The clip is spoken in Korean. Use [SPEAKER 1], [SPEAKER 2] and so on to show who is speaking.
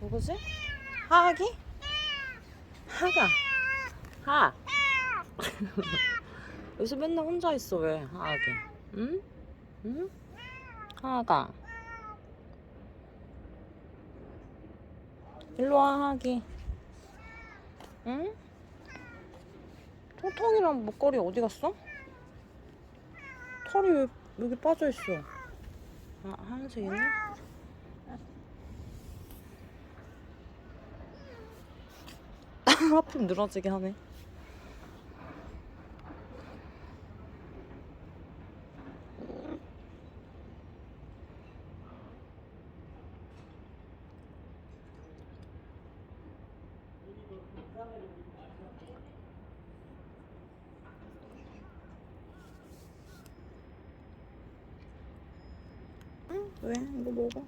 [SPEAKER 1] 누구지? 하악이? 하가. 하. 여기서 맨날 혼자 있어 왜 하악이? 응? 응? 하가. 일로 와 하악이. 응? 통통이랑 목걸이 어디 갔어? 털이 왜 여기 빠져 있어? 아 하얀색이네? 하필 늘어지게 하네. 응? 왜? 이거 먹어.